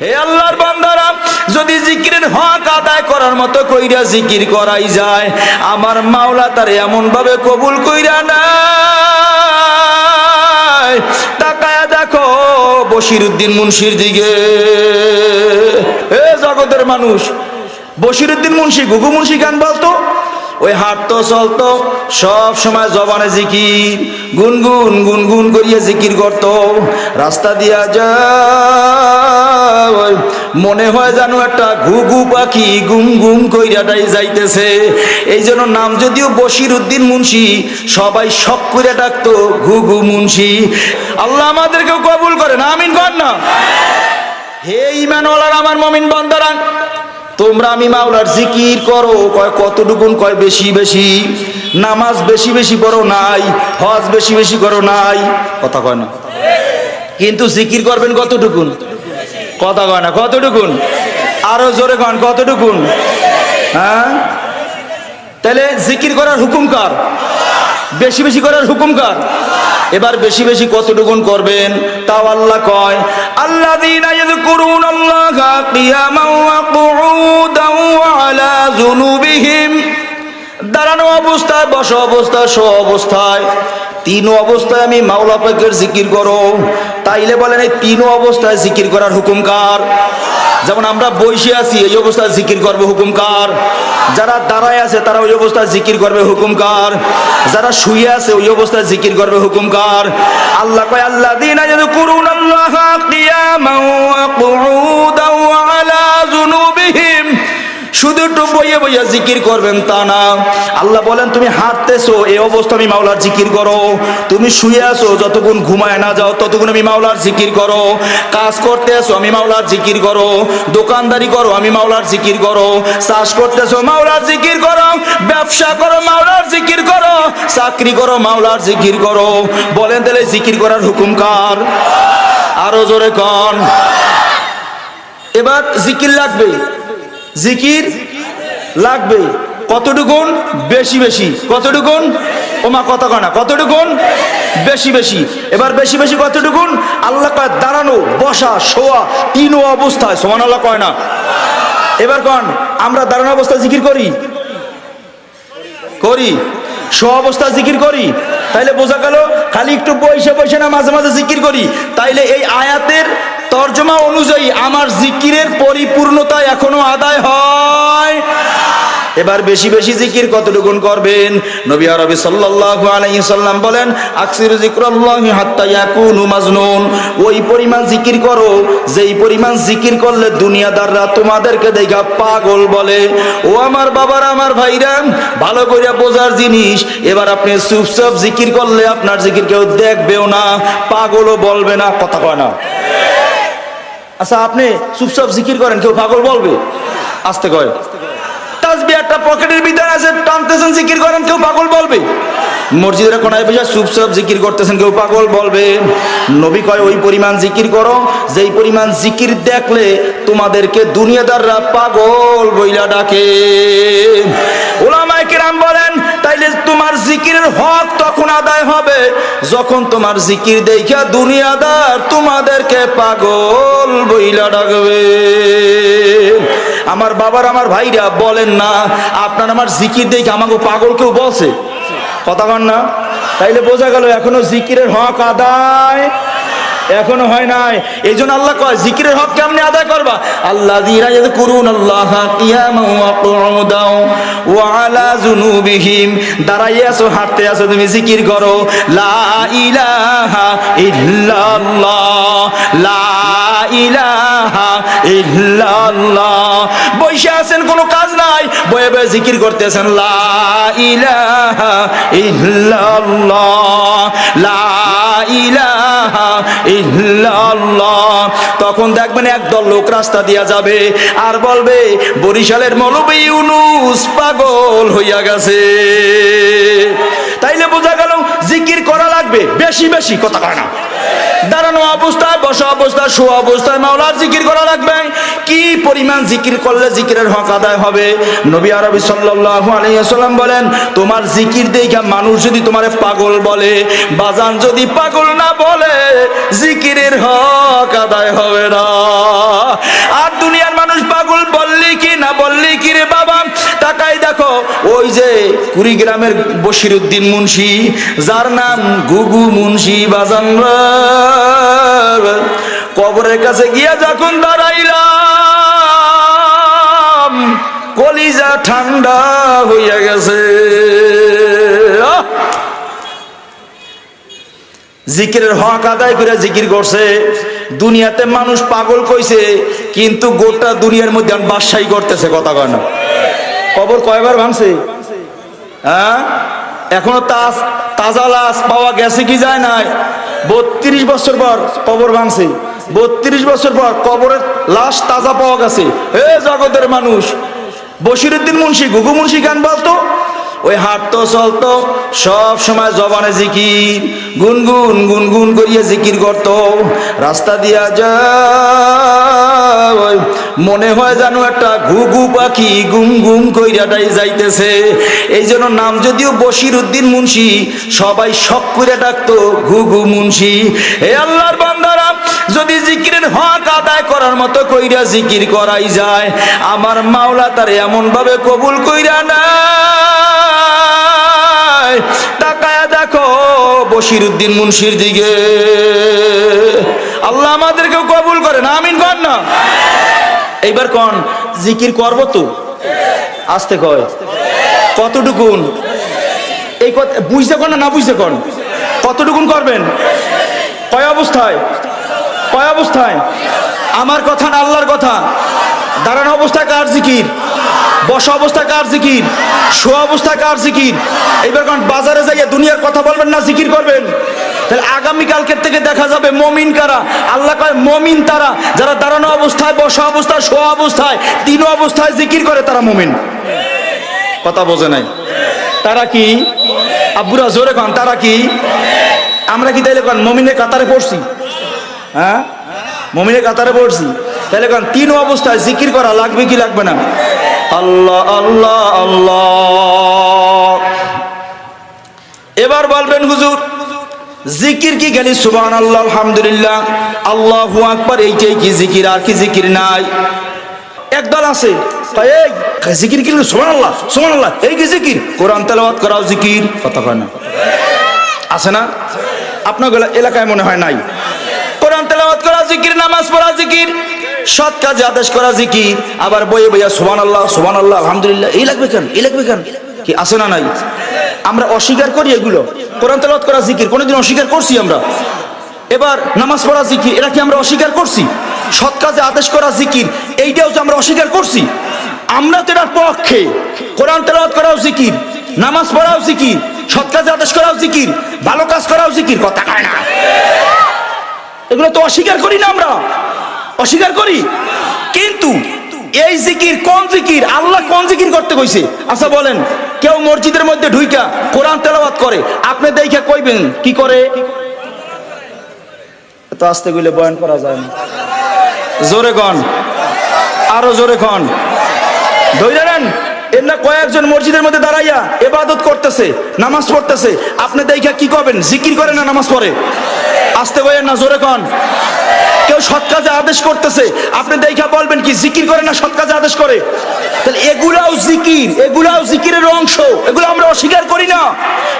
হে আল্লাহর বান্দারা, যদি জিকিরের হক আদায় করার মতো কইরা জিকির করাই যায়, আমার মাওলা তার এমন ভাবে কবুল কইরা নাই তাকায়া দেখো বশিরউদ্দিন মুন্সির দিকে। হে জগতের মানুষ বশিরউদ্দিন মুন্সি, গুগু মুন্সি গান বলতো? ওই হাঁটতো চলতো, সব সময় জবানে জিকির, গুনগুন গুনগুন করিয়ে জিকির করতো। রাস্তা দিয়া যায়, মনে হয় জানো একটা ঘুঘু পাখি গুম গুম কইরাটাই যাইতেছে। এই জন্য নাম যদিও বশির উদ্দিন মুন্সি, সবাই শখ করে ডাকতো, ঘুঘু মুন্সি। আল্লাহ আমাদেরকেও কবুল করেন, আমিন কর না। হে ইমানওয়ালার, আমার মমিন বন্দারা তোমরা আমি মাওলার জিকির করো, কয় কতটুকুন কয় বেশি বেশি। নামাজ বেশি বেশি করো নাই, হজ বেশি বেশি করো নাই। কথা কয় না? কিন্তু জিকির করবেন কতটুকুন? কথা কয় না, কতটুকুন? আরও জোরে কন, কতটুকুন? হ্যাঁ? তাহলে জিকির করার হুকুম কার? বেশি বেশি করার হুকুম কার? এবার বেশি বেশি কতটুকুন করবেন? তাও আল্লাহ কয় আল্লাহা আলা দাঁড়ানো অবস্থায়, বসা অবস্থায় শো অবস্থায়। তিন অবস্থায় আমি মাওলা পাকের জিকির করো। তাইলে বলেন এই তিন অবস্থায় জিকির করার হুকুম কার? যেমন আমরা বসে আছি, এই অবস্থায় জিকির করবে হুকুমকার। যারা দাঁড়ায় আছে, তারা ওই অবস্থায় জিকির করবে হুকুমকার। যারা শুয়ে আছে, ওই অবস্থায় জিকির করবে হুকুমকার। আল্লাহ কয় আল্লাহ দিন করুন আল্লাহ আলা শুধু একটু বইয়ে বইয়া জিকির করবেন তা না। আল্লাহ বলেন, তুমি হাঁটতেছো, এই অবস্থা আমি মাওলার জিকির করো। তুমি শুয়ে আছো, যতক্ষণ ঘুমায় না যাও, ততক্ষণ আমি মাওলার জিকির করো। কাজ করতে আসো আমি মাওলার জিকির করো। দোকানদারি করো, আমি মাওলার জিকির করো। চাষ করতেছো মাওলার জিকির করো। ব্যবসা করো, মাওলার জিকির করো। চাকরি করো, মাওলার জিকির করো। বলেন তাহলে জিকির করার হুকুম কার? আরও জোরে কন। এবার জিকির লাগবে। জিকির লাগবে কতটুকুন? বেশি বেশি। কতটুকুন? ওমা কত কনা কতটুকুন? বেশি বেশি। এবার বেশি বেশি কতটুকুন? আল্লাহ কয়, দাঁড়ানো, বসা, শোয়া তিন অবস্থায়। সমান আল্লাহ কয় না। এবার কন, আমরা দাঁড়ানো অবস্থায় জিকির করি? করি। শো অবস্থা জিকির করি? তাইলে বোঝা গেল, খালি একটু বসে বসে না মাঝে মাঝে জিকির করি। তাইলে এই আয়াতের তর্জমা অনুযায়ী আমার জিকিরের পরিপূর্ণতা এখনও আদায় হয়। এবার বেশি বেশি জিকির কতটুকুন করবেন? নবী আরবি সাল্লাল্লাহু আলাইহি সাল্লাম বলেন, আকসির যিকরাল্লাহি হাত্তা ইয়াকুনু মাজনুন। ওই পরিমাণ জিকির করো, যেই পরিমাণ জিকির করলে দুনিয়াদাররা তোমাদেরকে দেখা পাগল বলে। ও আমার বাবার, আমার ভাইরা, ভালো করে বোঝার জিনিস, এবার আপনি চুপচাপ জিকির করলে আপনার জিকির কেউ দেখবেও না, পাগলও বলবে না, কথা কয় না। আচ্ছা আপনি চুপচাপ জিকির করেন, কেউ পাগল বলবে? আসতে কয়। পকেটের আছে জিকির করেন, কেউ পাগল বলবে? মসজিদের জিকির করতেছেন, কেউ পাগল বলবে? নবী কয়, ওই পরিমাণ জিকির করো, যেই পরিমাণ জিকির দেখলে তোমাদেরকে দুনিয়াদাররা পাগল বইলা ডাকে। ওলামায়ে কেরাম বলেন তাইলে তোমার জিকিরের হক তখন আদায় হবে। যখন তোমার জিকির দেখা দুনিয়াদার তোমাদেরকে পাগল বইলা ডাকবে। আমার বাবার, আমার ভাইরা বলেন না, আপনার আমার জিকির দেখে আমাকে পাগল কেউ বসে কথা কন না। তাইলে বোঝা গেল এখনও জিকিরের হক আদায় এখনও হয় নাই। এই জন্য আল্লাহ কয়, জিকিরের হক কেমনে আদায় করবা? আল্লাহ দিরা যদি করুন আল্লাহ কিয়ামান ওয়া কুউদাও ওয়া আলা দাঁড়াই আছো আছো, তুমি লা ইলাহা লা ইলাহা আছেন, কোনো কাজ নাই? বয়ে বয়ে জিকির করতেছেন। লা ইলাহা ইল্লাল্লাহ। লা ইল্লাল্লাহ। তখন দেখবেন একদল লোক রাস্তা দিয়া যাবে আর বলবে, বরিশালের মৌলবী ইউনুস পাগল হইয়া গেছে। তাইলে বোঝা গেল জিকির করা লাগবে, বেশি বেশি কথা কয় না। দাঁড়ানো অবস্থায়, বসা অবস্থায়, শোয়া অবস্থায় মাওলার জিকির করা লাগবে। কি পরিমাণ জিকির করলে জিকিরের হক আদায় হবে? নবী আরবি সাল্লাল্লাহু আলাইহি ওয়াসাল্লাম বলেন, তোমার জিকির দেখে মানুষ যদি তোমারে পাগল বলে, বাজান যদি পাগল না বলে নবীর হক আদায় হবে না। আর দুনিয়ার মানুষ পাগল বললি কি না বললি কি রে বাবা? তাকাই দেখো, ওই যে কুড়িগ্রামের বশির উদ্দিন মুন্সি, যার নাম গুগু মুন্সি বাজান কবরের কাছে গিয়া যখন দাঁড়াইলাম, কলিজা ঠান্ডা হইয়া গেছে। জিকিরের হক আদায় করে জিকির করছে। দুনিয়াতে মানুষ পাগল কইছে, কিন্তু গোটা দুনিয়ার মধ্যে বাদশাহী করতেছে কথা কয় না। কবর কয়বার ভাঙছে? হ্যাঁ? এখনও তাজ, তাজা লাশ পাওয়া গেছে কি যায় নাই? বত্রিশ বছর পর কবর ভাঙছে। বত্রিশ বছর পর কবরের লাশ তাজা পাওয়া গেছে। হে জগতের মানুষ, বশিরুদ্দিন মুন্সি, গুগু মুন্সি গান বলতো ওই হাঁটতো চলতো, সব সময় জবানে জিকির। গুনগুন গুনগুন করিয়ে জিকির করত। রাস্তা দিয়া যায়, মনে হয় জানো একটা ঘুঘু পাখি গুম গুম কইরাটাই যাইতেছে। এই জন্য নাম যদিও বশির উদ্দিন মুন্সি, সবাই শখ করে ডাকতো, ঘুঘু মুন্সি। হে আল্লাহর বান্দারা, যদি জিকিরের হক আদায় করার মতো কইরা জিকির করাই যায়। আমার মাওলা তার এমন ভাবে কবুল কইরা না তাকায় দেখো বশির উদ্দিন মুন্সির দিকে। আল্লাহ আমাদেরকেও কবুল করেন, আমিন কর না। এইবার কন, জিকির করব তো? আসতে কয়। কতটুকুন? এই কথা বুঝতে কন না না বুঝতে কন কতটুকুন করবেন? কয় অবস্থায়? কয় অবস্থায়? আমার কথা না আল্লাহর কথা? দাঁড়ানো অবস্থায় কার জিকির? বসা অবস্থায় কার জিকির? শোয়া অবস্থায় কার জিকির? এইবার কারণ বাজারে যাইয়া দুনিয়ার কথা বলবেন না, জিকির করবেন? তাহলে আগামীকালকের থেকে দেখা যাবে মমিন কারা? আল্লাহ কয়, মমিন তারা। যারা দাঁড়ানো অবস্থায়, বসা অবস্থায়, শোয়া অবস্থায় তিন অবস্থায় জিকির করে, তারা মমিন। কথা বোঝে নাই? তারা কি? আব্বুরা জোরে কন, তারা কি? আমরা কি তাইলে কন, মমিনের কাতারে পড়ছি? হ্যাঁ? মমিনের কাতারে পড়ছি। তাহলে কন তিন অবস্থায় জিকির করা লাগবে কি লাগবে না? আল্লাহ আল্লাহ আল্লাহ। এবার বলবেন হুজুর, জিকির কি গেলি? সুবান আল্লাহ আলহামদুলিল্লাহ। আল্লাহ আকবার, এইটাই কি জিকির? আর কি জিকির নাই। একদল আছে। এই জিকির কি সুবান আল্লাহ সুবান আল্লাহ এই কি জিকির? কোরআন তেলাওয়াত করাও জিকির। কথা কয় না। আছে না? আপনার এলাকায় মনে হয় নাই। কোরআন তেলাওয়াত করা জিকির, নামাজ পড়া জিকির, সৎ কাজে আদেশ করা জিকির, আবার বইয়ে বইয়া সুবান আল্লাহ সুবান আল্লাহ আলহামদুলিল্লাহ, এই লাগবে কেন, এই লাগবে কেন? কি আছে না নাই? আমরা অস্বীকার করি এগুলো। কোরআন তেলাওয়াত করা জিকির কোনোদিন অস্বীকার করছি আমরা। এবার নামাজ পড়া জিকির, এটা কি আমরা অস্বীকার করছি? সৎ কাজে আদেশ করা জিকির, এইটাও যে আমরা অস্বীকার করছি? আমরা তো এটার পক্ষে। কোরআন তেলাওয়াত করাও জিকির, নামাজ পড়াও জিকির, সৎ কাজে আদেশ করাও জিকির, ভালো কাজ করাও জিকির, কথা না। এগুলো তো অস্বীকার করি না আমরা। অস্বীকার করি? কিন্তু এই জিকির কোন জিকির? আল্লাহ কোন জিকির করতে কইছে? আচ্ছা বলেন, কেউ মসজিদের মধ্যে ঢুইকা কোরআন তেলাওয়াত করে, আপনি দেখে কইবেন, কি করে? তো আস্তে গইলে বয়ান করা যায় না। জোরে কন। আরও জোরে কন। ধৈর্য নেন, এমনা কয়েকজন মসজিদের মধ্যে দাঁড়াইয়া এবাদত করতেছে, নামাজ পড়তেছে। আপনি দেখা কি করবেন? জিকির করে না নামাজ পড়ে? আসতে বলেন না, জোরে কন। কেউ সৎ কাজে আদেশ করতেছে, আপনি দেখা বলবেন কি জিকির করে না সৎ কাজে আদেশ করে? তাহলে এগুলাও জিকির, এগুলাও জিকিরের অংশ, এগুলো আমরা অস্বীকার করি না।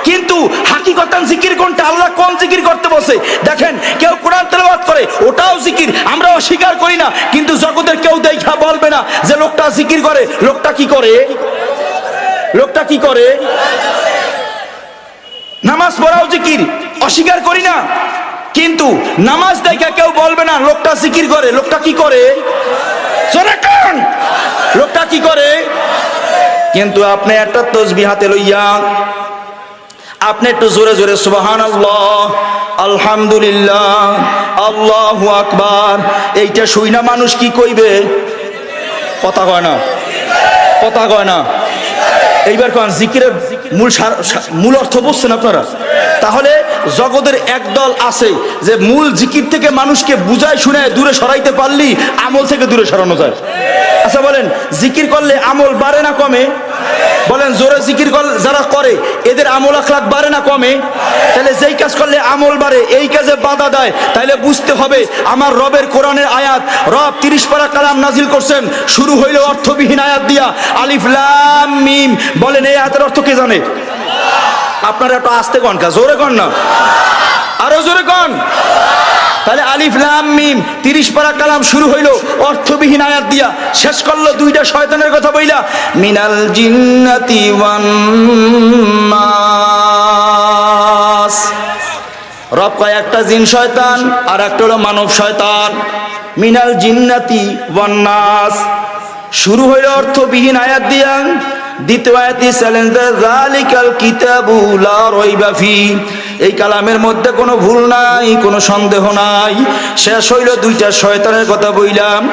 কিন্তু হাকিকতান জিকির কোনটা? আল্লাহ কোন জিকির করতে বসে দেখেন, কেউ কোরআন তেলাওয়াত করে, ওটাও জিকির, আমরা অস্বীকার করি না। কিন্তু জগতের কেউ দেখা বলবে না যে লোকটা জিকির করে। লোকটা কি করে? লোকটা কি করে? নামাজ পড়াও জিকির, অস্বীকার করি না। কিন্তু নামাজ দেখা কেউ বলবে না, লোকটা জিকির করে। লোকটা কি করে? লোকটা কি করে? কিন্তু আপনি একটা তসবি হাতে লইয়া আপনি একটু জোরে জোরে সুবাহান আলহামদুলিল্লাহ, আল্লাহ আকবার। এইটা শুই না মানুষ কি কইবে? কথা কয় না। কথা কয় না। এইবার কোন, জিকিরের মূল মূল অর্থ বুঝছেন আপনারা? তাহলে জগতের একদল আছে যে মূল জিকির থেকে মানুষকে বুঝায়, শুনে, দূরে সরাইতে পারলি আমল থেকে দূরে সরানো যায়। আচ্ছা বলেন, জিকির করলে আমল বাড়ে না কমে? বলেন, জোরে জিকির কর যারা করে, এদের আমল আখলাক বাড়ে না কমে? তাহলে যেই কাজ করলে আমল বাড়ে, এই কাজে বাধা দেয়। তাহলে বুঝতে হবে, আমার রবের কোরআনের আয়াত, রব তিরিশ পারা কালাম নাজিল করছেন, শুরু হইল অর্থবিহীন আয়াত দিয়া। আলিফ লাম মিম, বলেন, এই আয়াতের অর্থ কে জানে? আপনারা একটু আসতে কন কা, জোরে কন না। আরও জোরে কন। তাহলে আলিফ, লাম, মিম, তিরিশ পারা কালাম শুরু হইল, অর্থবিহীন আয়াত দিয়া। শেষ করল দুইটা শয়তানের কথা বইলা, মিনাল জিন্নাতি ওয়ান রব কয়, একটা জিন শয়তান আর একটা হলো মানব শয়তান। মিনাল জিন্নাতি ওয়ান নাস। শুরু হইল অর্থবিহীন আয়াত দিয়া এই কালামের মধ্যে কোনো ভুল নাই সন্দেহ নাই। শেষ হইল শয়তানের কথা বইলাম।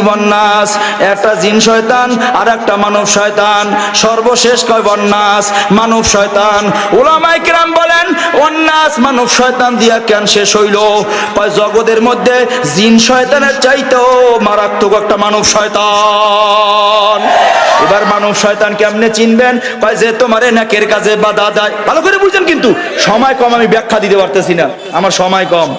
বন্নাস একটা জিন শয়তান আর একটা মানব শয়তান। সর্বশেষ কয় বন্যাস মানব শয়তান। ওলামাই কিরাম বলেন অন্নাস মানব শয়তান দিয়া কেন শেষ হইল? কয়, জগতের মধ্যে জিন শয়তানের চাইতেও মারাত্মক একটা মানব শয়তান। এবার মানব শয়তান কেমনে চিনবেন? কয় যে তোমার নাকের কাজে বাধা দেয়। ভালো করে বুঝছেন কিন্তু, সময় কম আমি ব্যাখ্যা দিতে পারতেছি না। আমার সময় কম।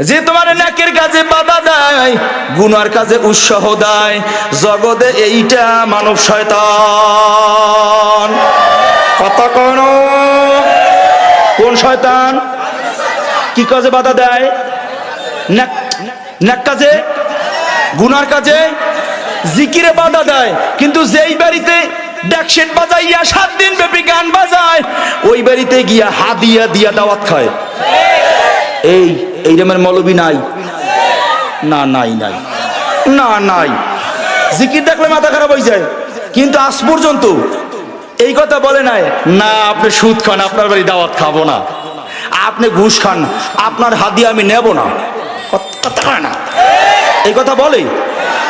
যে তোমার নাকের কাজে বাধা দেয়, গুনার কাজে উৎসাহ দেয়, জগতে এইটা মানব শয়তান। কথা কোন। কোন শয়তান? কি কাজে বাধা দেয়? নাক কাজে? গুনার কাজে? জিকিরে বাধা দেয়। কিন্তু যেই বাড়িতে ড্যাকশেট বাজাইয়া সাত দিন ব্যাপী গান বাজায়, ওই বাড়িতে গিয়া হাদিয়া দিয়া দাওয়াত খায়। এই এই মৌলবি নাই? না, নাই নাই। না, নাই। জিকির দেখলে মাথা খারাপ হয়ে যায়। কিন্তু আজ পর্যন্ত এই কথা বলে নাই, না, আপনি সুদ খান, আপনার বাড়ি দাওয়াত খাব না। আপনি ঘুষ খান, আপনার হাদিয়া আমি নেব না। না এই কথা বলে।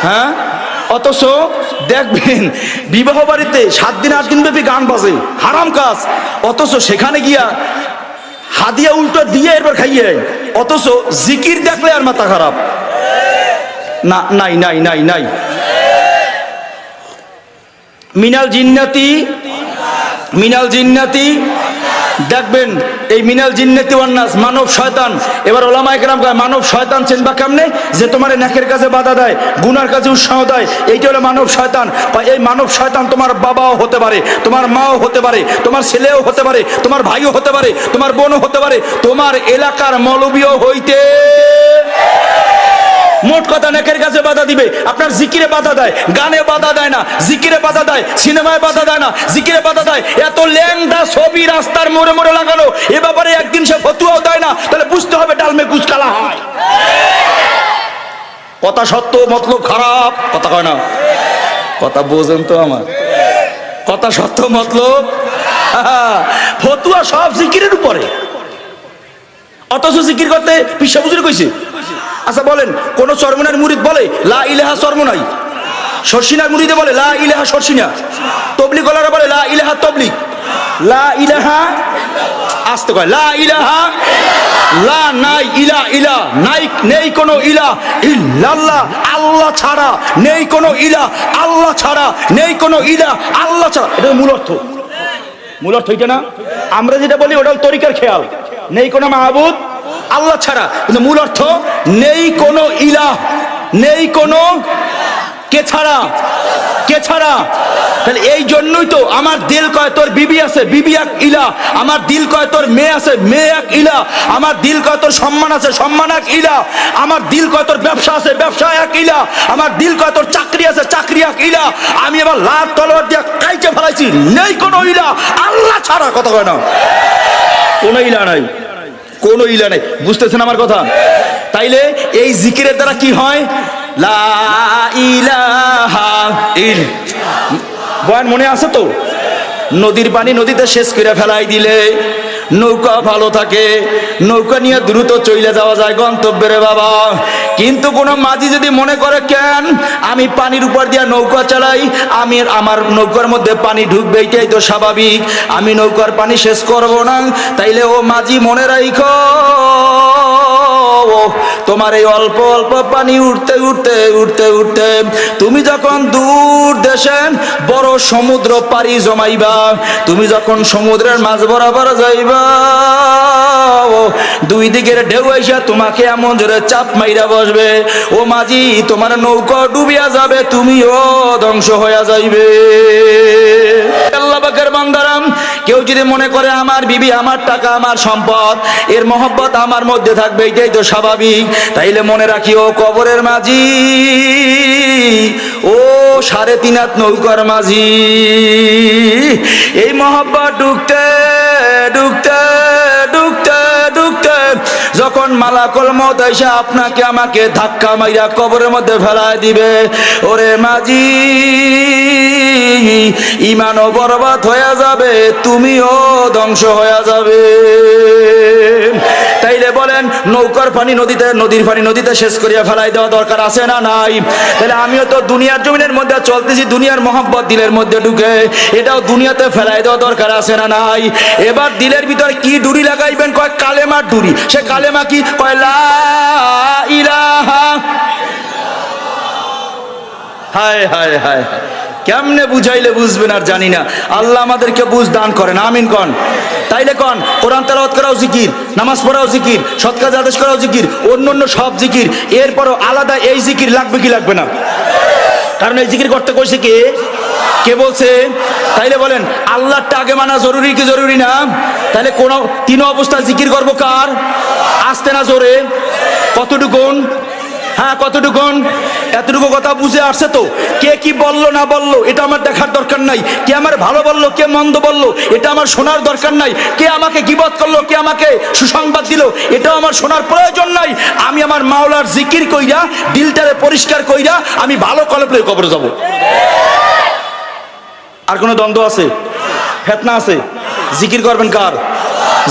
হ্যাঁ? অথচ দেখবেন, বিবাহ বাড়িতে সাত দিন, আট দিন ব্যাপী গান বাজে, হারাম কাজ। অথচ সেখানে গিয়া হাদিয়া উল্টো দিয়ে এরপর খাইয়ে অথচ জিকির দেখলে আর মাথা খারাপ। না, নাই নাই নাই নাই। মিনাল জিন্নাতি মিনাল জিন্নাতি, দেখবেন এই মিনাল জিন্নতি ওয়ান্নাস মানব শয়তান। এবার ওলামা একরাম কয়, মানব শয়তান চিনবা কেমনে? যে তোমার নাকের কাছে বাধা দেয়, গুনার কাছে উৎসাহ দেয়, এইটা হলো মানব শয়তান। এই মানব শয়তান তোমার বাবাও হতে পারে, তোমার মাও হতে পারে, তোমার ছেলেও হতে পারে, তোমার ভাইও হতে পারে, তোমার বোনও হতে পারে, তোমার এলাকার মৌলবীও হইতে মোট কথা নেকের কাছে বাধা দিবে। আপনার জিকিরে বাধা দেয়, গানে বাধা দেয় না, জিকিরে বাধা দেয়, সিনেমায় বাধা দেয় না, জিকিরে বাধা দেয়। এত ল্যাংদা ছবি রাস্তার মোড়ে মোড়ে লাগানো, এ ব্যাপারে একদিন সে ফতুয়াও দেয় না, তাহলে বুঝতে হবে ডালমে কুচকালা হয়। কথা সত্য, মতলব খারাপ, কথা কয় না। কথা বোঝেন তো আমার। কথা সত্য, মতলব? ফতুয়া সব জিকিরের উপরে। অথচ জিকির করতে পিসা বুঝে কইছে? আচ্ছা বলেন, কোন চরমনার মুরিদ বলে, লা ইলাহা চরমনাই শর্ষিনার মুরিদে বলে, লা ইলাহা শর্ষিনা তবলিগ ওলারা বলে, লা ইলাহা তবলিগ লা ইলাহা, আসতে কয়, লা ইলাহা, লা নাই ইলা ইলা নাই, নেই কোনো ইলা ইল্লাল্লাহ, আল্লাহ ছাড়া নেই কোনো ইলা, আল্লাহ ছাড়া নেই কোনো ইলা, আল্লাহ ছাড়া এটা মূল অর্থ। মূল অর্থ এটা না? আমরা যেটা বলি, ওটা তরিকার খেয়াল। নেই কোনো মাহবুদ আল্লাহ ছাড়া। কিন্তু মূল অর্থ, নেই কোনো ইলাহ, নেই কোনো কে ছাড়া কে ছাড়া। তাহলে এই জন্যই তো আমার দিল কয়, তোর বিবি আছে, বিবি এক ইলা আমার দিল কয়, তোর মেয়ে আছে, মেয়ে এক ইলা আমার দিল কয়, তোর সম্মান আছে, সম্মান এক ইলা আমার দিল কয়, তোর ব্যবসা আছে, ব্যবসা এক ইলা আমার দিল কয়, তোর চাকরি আছে, চাকরি এক ইলা আমি এবার লাভ তলোয়ার দিয়ে কাইচে ফেলাইছি, নেই কোনো ইলা আল্লাহ ছাড়া কথা কয় না। কোনো ইলা নাই। কোনো ইলা নেই। বুঝতেছেন আমার কথা? তাইলে এই জিকিরের দ্বারা কি হয়? বয়ান মনে আছে তো? নদীর পানি নদীতে শেষ করে ফেলাই দিলে। নৌকা ভালো থাকে। নৌকা নিয়ে দ্রুত চলে যাওয়া যায় গন্তব্যের বাবা। কিন্তু কোনো মাঝি যদি মনে করে, কেন? আমি পানির উপর দিয়ে নৌকা চালাই, আমি আমার নৌকার মধ্যে পানি ঢুকবে, এটাই তো স্বাভাবিক। আমি নৌকার পানি শেষ করব না। তাইলে ও মাঝি মনে রাইখ। তোমার এই অল্প অল্প পানি উঠতে উঠতে উঠতে উঠতে তুমি যখন দূর দেশে বড় সমুদ্র পাড়ি জমাইবা, তুমি যখন সমুদ্রের মাঝ বরাবর যাইবা দুই দিকের ঢেউ আইসা তোমাকে এমন জোরে চাপ মাইরা বসবে, ও মাঝি, তোমার নৌকা ডুবিয়া যাবে, তুমিও ধ্বংস হইয়া যাইবে। আল্লাহ বান্দারাম, কেউ যদি মনে করে আমার বিবি, আমার টাকা, আমার সম্পদ, এর মহব্বত আমার মধ্যে থাকবে, এটাই তো স্বাভাবিক। তাইলে মনে রাখি ও কবরের মাঝি, ও সাড়ে তিন হাত নৌকার মাঝি, এই মহব্বত ডুকতে ঢুকতে যখন মালাকল মত এসে আপনাকে আমাকে ধাক্কা মাইরা কবরের মধ্যে ফেলায় দিবে, ওরে মাঝি ইমানও বরবাদ হয়ে যাবে, তুমিও ধ্বংস হয়ে যাবে। তাইলে বলেন, নৌকার পানি নদীতে, নদীর পানি নদীতে শেষ করিয়া ফেলাই দেওয়া দরকার আছে না নাই? তাহলে আমিও তো দুনিয়ার জমিনের মধ্যে চলতেছি, দুনিয়ার মহব্বত দিলের মধ্যে ঢুকে, এটাও দুনিয়াতে ফেলাই দেওয়া দরকার আছে না নাই? এবার দিলের ভিতর কি ডুরি লাগাইবেন? কয় কালেমার ডুরি। সে কালেমা কি হায়। কেমনে বুঝাইলে বুঝবেন আর জানি না। আল্লাহ আমাদেরকে বুঝ দান করেন, আমিন কন। তাইলে কন, কোরআন তেলাওয়াত করাও জিকির, নামাজ পড়াও জিকির সৎ কাজ আদেশ করাও জিকির, অন্য অন্য সব জিকির। এরপরও আলাদা এই জিকির লাগবে কি লাগবে না? কারণ এই জিকির করতে কইছে কে? কে বলছে? তাইলে বলেন আল্লাহটা আগে মানা জরুরি কি জরুরি না? তাহলে কোন, তিন অবস্থা জিকির করব কার? আসতে না জোরে? কতটুকুন? হ্যাঁ কতটুকুন? এতটুকু কথা বুঝে আসছে তো। কে কি বলল না বলল, এটা আমার দেখার দরকার নাই। কে আমার ভালো বলল, কে মন্দ বলল, এটা আমার শোনার দরকার নাই। কে আমাকে গিবত করল, কে আমাকে সুসংবাদ দিল, এটাও আমার শোনার প্রয়োজন নাই। আমি আমার মাওলার জিকির কইরা, দিলটারে পরিষ্কার কইরা, আমি ভালো কলপে কবরে যাব। আর কোনো দ্বন্দ্ব আছে? ফেতনা আছে? জিকির করবেন কার?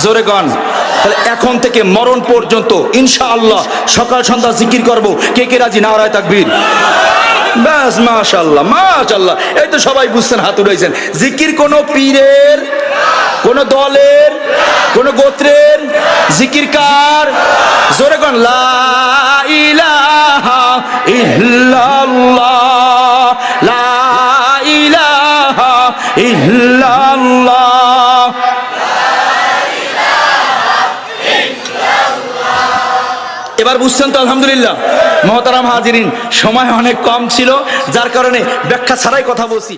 জোরে গান। তাহলে এখন থেকে মরণ পর্যন্ত ইনশাআল্লাহ সকাল সন্ধ্যা জিকির করব। কে কে রাজি? না রায় তাকবীর। ব্যাস মাশাল্লাহ মাশাল্লাহ এই তো সবাই বুঝছেন, হাত উঠাইছেন জিকির কোন পীরের, কোন দলের, কোন গোত্রের জিকির কার? জোরে গান, লা ইলাহা ইল্লাল্লাহ। এবার বুঝছেন তো, আলহামদুলিল্লাহ। মহতারাম হাজিরিন, সময় অনেক কম ছিল, যার কারণে ব্যাখ্যা ছাড়াই কথা বলছি।